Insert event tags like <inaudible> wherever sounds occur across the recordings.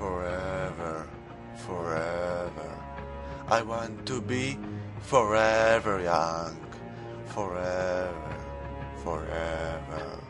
forever, forever. I want to be forever young, forever, forever.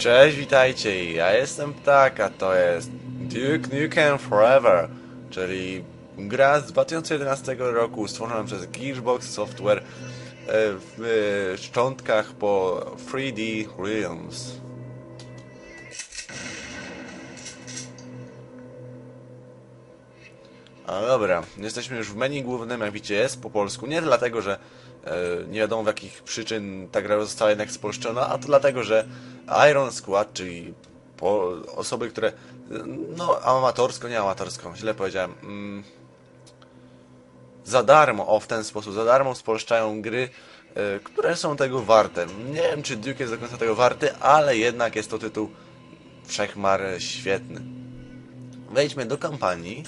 Cześć, witajcie, ja jestem Ptak, a to jest Duke Nukem Forever, czyli gra z 2011 roku stworzona przez Gearbox Software e, w e, szczątkach po 3D Realms. A dobra, jesteśmy już w menu głównym, jak widzicie jest po polsku. Nie dlatego, że e, nie wiadomo w jakich przyczyn ta gra została jednak spolszczona, a to dlatego, że Iron Squad, czyli po, osoby, które no amatorsko, nie amatorsko, źle powiedziałem, mm, za darmo, o w ten sposób, za darmo spolszczają gry, e, które są tego warte. Nie wiem, czy Duke jest do końca tego warty, ale jednak jest to tytuł wszechmar świetny. Wejdźmy do kampanii.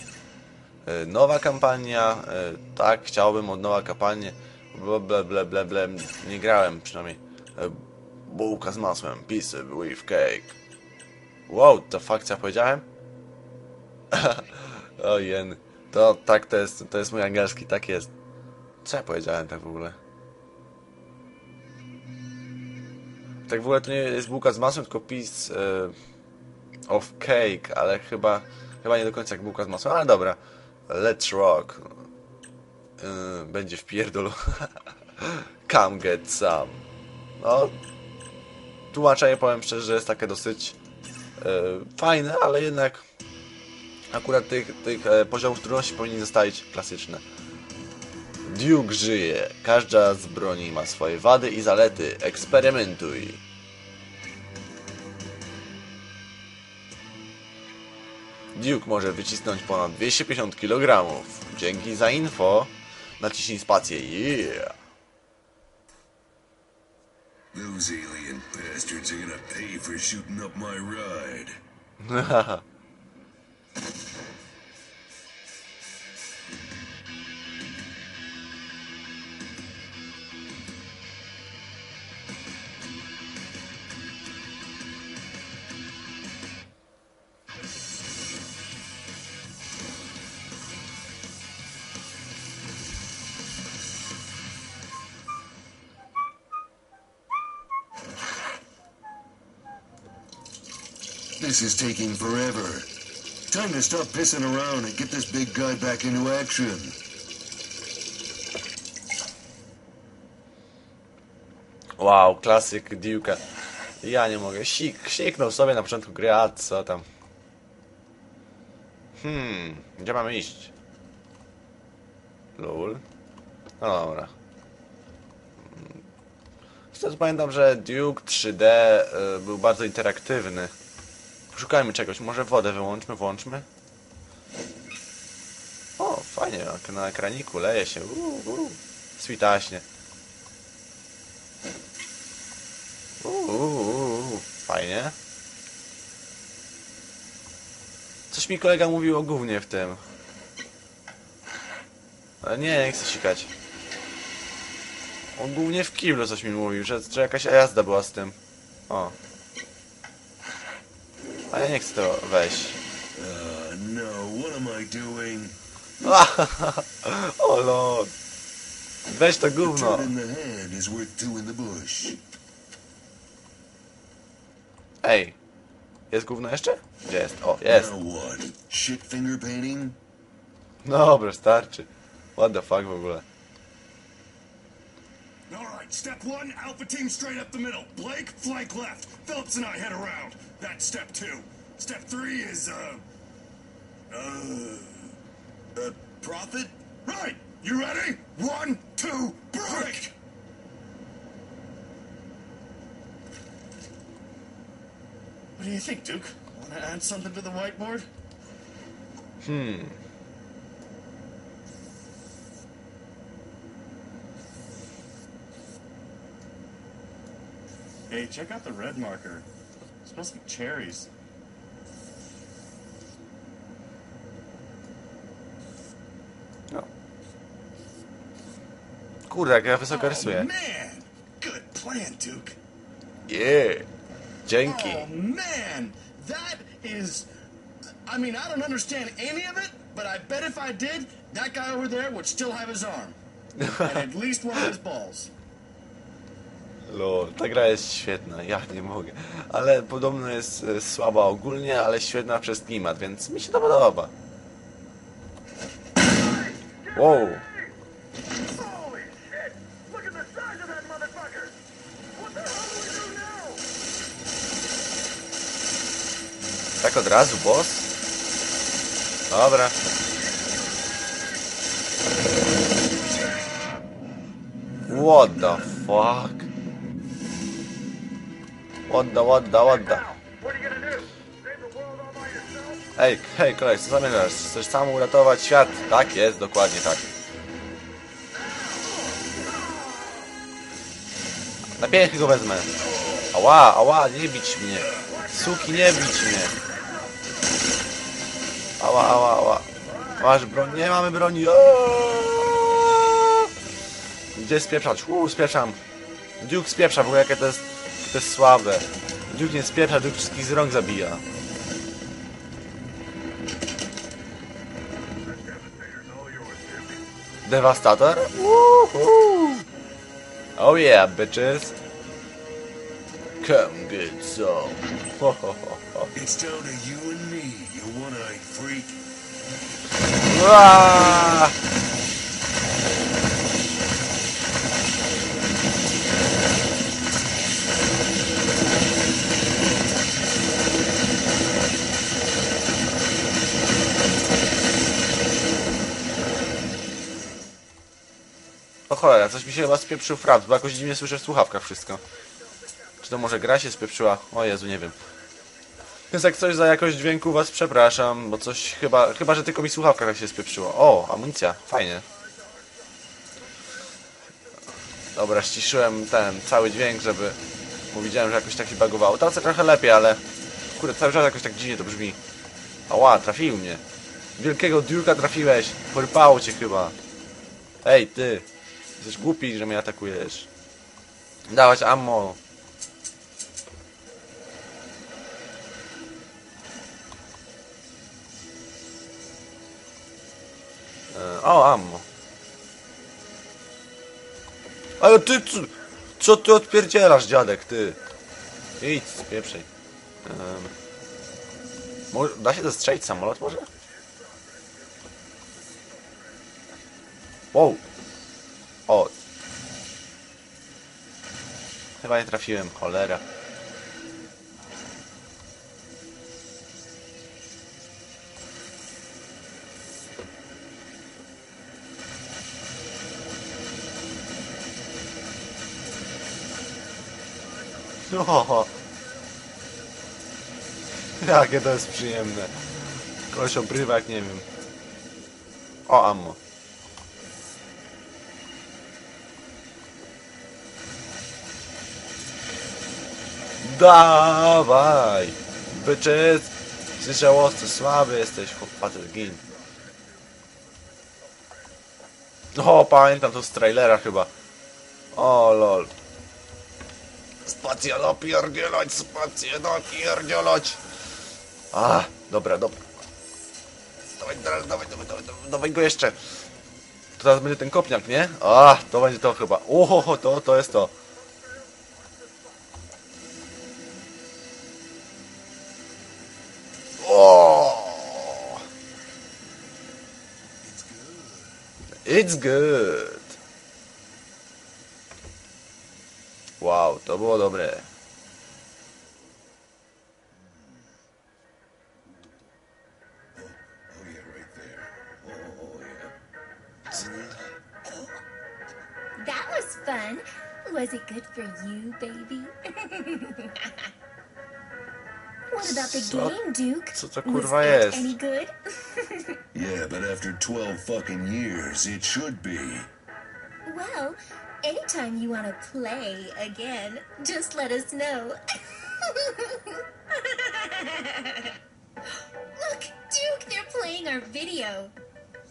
E, Nowa kampania, e, tak, chciałbym od nowa kampanię. Ble. Nie grałem przynajmniej. E, Bułka z masłem, piece with cake. Wow, to fakt, ja powiedziałem? <laughs> o jen. To tak, to jest, to jest mój angielski, tak jest. Co ja powiedziałem tak w ogóle? Tak w ogóle to nie jest bułka z masłem, tylko piece of cake, ale chyba, chyba nie do końca jak bułka z masłem, ale dobra. Let's rock. Yy, będzie w pierdolu. <laughs> Come get some. No, tłumaczenie powiem szczerze, że jest takie dosyć yy, fajne, ale jednak akurat tych, tych e, poziomów trudności powinni zostać klasyczne. Duke żyje. Każda z broni ma swoje wady i zalety. Eksperymentuj. Duke może wycisnąć ponad 250 kg. Dzięki za info. Naciśnij spację. Yeah. Those alien bastards are gonna pay for shooting up my ride. <laughs> This is taking forever. Time to stop pissing around and get this big guy back into action. Wow, klasyk Duke'a. Ja nie mogę. Sik, siknął sobie na początku gry, a co tam. Hmm, gdzie mamy iść? Lul. No dobra. Wtedy pamiętam, że Duke 3D y, był bardzo interaktywny. Poszukajmy czegoś, może wodę wyłączmy, włączmy. O, fajnie, na ekraniku leje się. Uuu, uuu. Switaśnie. Uuu, fajnie. Coś mi kolega mówił o gównie w tym. Ale nie, nie chcę sikać. On głównie w kiblu coś mi mówił, że, że jakaś jazda była z tym. O. A ja nie chcę to wejść. Uh, no, what am I doing? <laughs> o lord. Weź to gówno. Ej. Jest gówno jeszcze? Gdzie jest? O, jest. Now what? Shit finger painting? Dobra, starczy. What the fuck w ogóle. All right, step one, Alpha team straight up the middle. Blake, flank left. Phillips and I head around. That's step two. Step three is, uh... Uh... Uh, profit? Right! You ready? One, two, break! What do you think, Duke? Want to add something to the whiteboard? Hmm. Hey, check out the red marker. smells like cherries. No. Kurde, jak ja wysoko Oh, oh rysuję. man! Good plan, Duke. Yeah. Dzięki. Oh man, that is. I mean, I don't understand any of it, but I bet if I did, that guy over there would still have his arm. <laughs> and at least one of his balls. Lol, ta gra jest świetna, ja nie mogę. Ale podobno jest e, słaba ogólnie, ale świetna przez klimat, więc mi się to podoba. Wow. Tak od razu, boss? Dobra. What the fuck? All by yourself? Ej, hej, koleś, co zamierzasz? Chcesz sam uratować świat? Tak jest, dokładnie tak. Na pięchy go wezmę. Ała, ała, nie bić mnie. Suki, nie bić mnie. Ała, ała, ała. Masz broń? Nie mamy broni. Aaaa! Gdzie spieprzać? Uuu, spieprzam. Duke spieprza, w ogóle jakie to jest, to jest słabe. Duke nie spieprza, Duke wszystkich z rąk zabija. Devastator? Woohoo! Oh yeah, bitches. Come get some. Ho, ho, ho, ho. It's down to you and me, you one-eyed freak. Ua! Cholera, coś mi się chyba spieprzył fraps, bo jakoś dziwnie słyszę w słuchawkach wszystko. Czy to może gra się spieprzyła? O Jezu, nie wiem. Więc jak coś za jakość dźwięku was przepraszam, bo coś chyba, chyba że tylko mi słuchawka tak się spieprzyło. O, amunicja, fajnie. Dobra, ściszyłem ten cały dźwięk, żeby... Bo widziałem, że jakoś tak się bagowało. Teraz trochę lepiej, ale... Kurde, cały czas jakoś tak dziwnie to brzmi. Ała, trafił mnie. Wielkiego Duke'a trafiłeś. Porypało cię chyba. Ej, ty. Jesteś głupi, że mnie atakujesz. Dawać ammo. E, O, ammo. Ale ty, co, co ty odpierdzielasz, dziadek, ty? Idź, spieprzej. Um, da się zestrzelić samolot może? Wow. Chyba nie trafiłem, cholera. Oho. Jakie to jest przyjemne. Koleś obrywa jak nie wiem. O, ammo. Dawaj! Byczys! Słyszałowcy, słaby jesteś, chłopaty, gin. O, pamiętam to z trailera chyba. O, lol. Spację napierdzielać, spację napierdzielać. A, dobra, dobra. Dawaj, dawaj, dawaj, dawaj, dawaj go jeszcze. To teraz będzie ten kopniak, nie? A, to będzie to chyba. Oho, to, to jest to. It's good. Wow, to było dobre. That was fun. Was it good for you, baby? <laughs> what about the Co- game, Duke? co to Was kurwa it jest? any good? <laughs> Yeah, but after 12 fucking years, it should be. well, anytime you want to play again, just let us know. <laughs> Look, Duke, they're playing our video.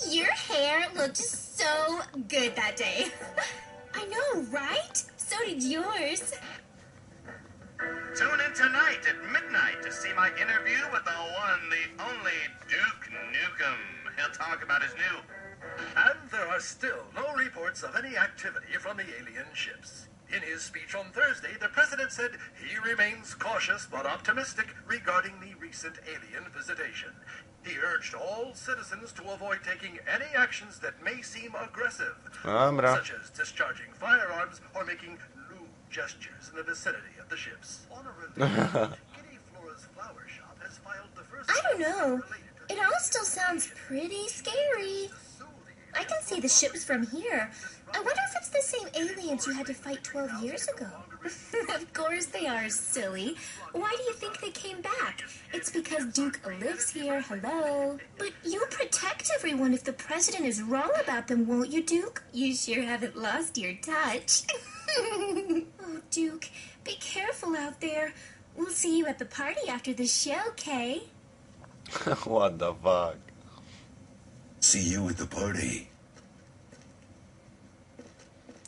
Your hair looked so good that day. <laughs> I know, right? So did yours. Tune in tonight at midnight to see my interview with the one, the only Duke Nukem. He'll talk about his new. And there are still no reports of any activity from the alien ships. In his speech on Thursday, the president said he remains cautious but optimistic regarding the recent alien visitation. He urged all citizens to avoid taking any actions that may seem aggressive, Dobra. such as discharging firearms or making lewd gestures in the vicinity of the ships. On a <laughs> review, Kitty Flora's flower shop has filed the first. I don't know. It all still sounds pretty scary. I can see the ships from here. I wonder if it's the same aliens you had to fight 12 years ago. <laughs> of course they are, silly. Why do you think they came back? It's because Duke lives here, hello. But you'll protect everyone if the president is wrong about them, won't you, Duke? You sure haven't lost your touch. <laughs> Duke, be careful out there. We'll see you at the party after the show, Kay. <laughs> What the fuck? See you at the party.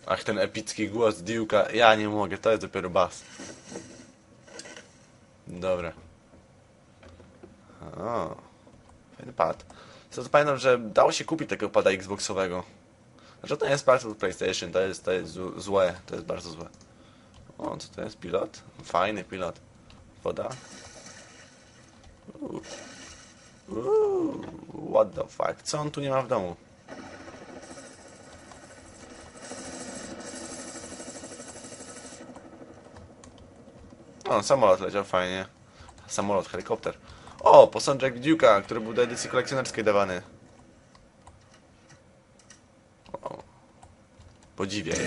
Ach, ten epicki głos Duke'a. Ja nie mogę, to jest dopiero bas. Dobra. O, fajny pad. Co to pamiętam, że dało się kupić tego pada Xboxowego. Znaczy to nie jest part of PlayStation, to jest, to jest złe, to jest bardzo złe. O, co to jest? Pilot? Fajny pilot. Woda. Uuu. Uuu, what the fuck? Co on tu nie ma w domu? O, samolot leciał fajnie. Samolot, helikopter. O, posążek Duke'a, który był do edycji kolekcjonerskiej dawany. O. Podziwiaj.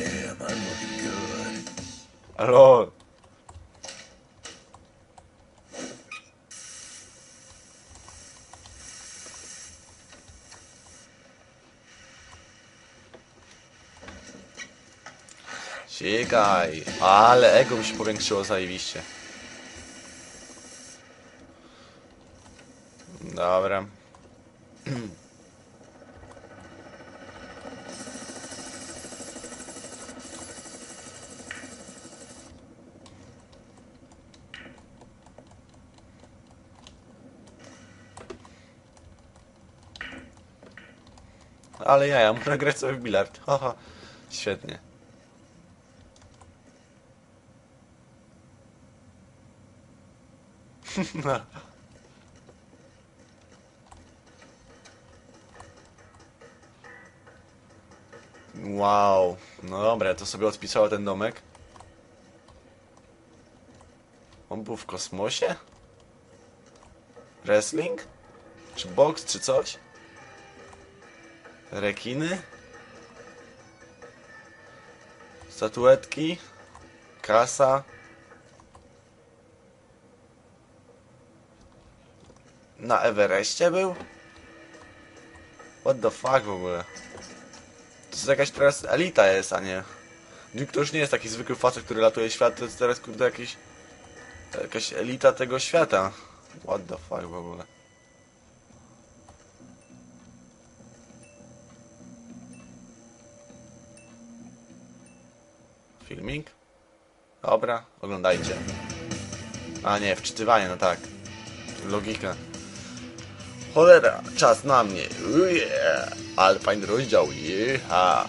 Alo. Sikaj, ale ego mi się powiększyło zajebiście. Dobra. <clears throat> Ale ja, ja muszę grać sobie w bilard. <laughs> Haha, świetnie. <laughs> Wow. No dobra, to sobie odpisała ten domek. On był w kosmosie? Wrestling? Czy boks, czy coś? rekiny, statuetki, kasa. Na Everestie był? What the fuck w ogóle? To jest jakaś teraz elita jest, a nie... No Duke to już nie jest taki zwykły facet, który latuje świat, to jest teraz kurde jakiś... Jakaś elita tego świata. What the fuck w ogóle? Filming? Dobra, oglądajcie. A nie, wczytywanie, no tak. Logika. Cholera, czas na mnie. Uje, Alpine rozdział, jeha.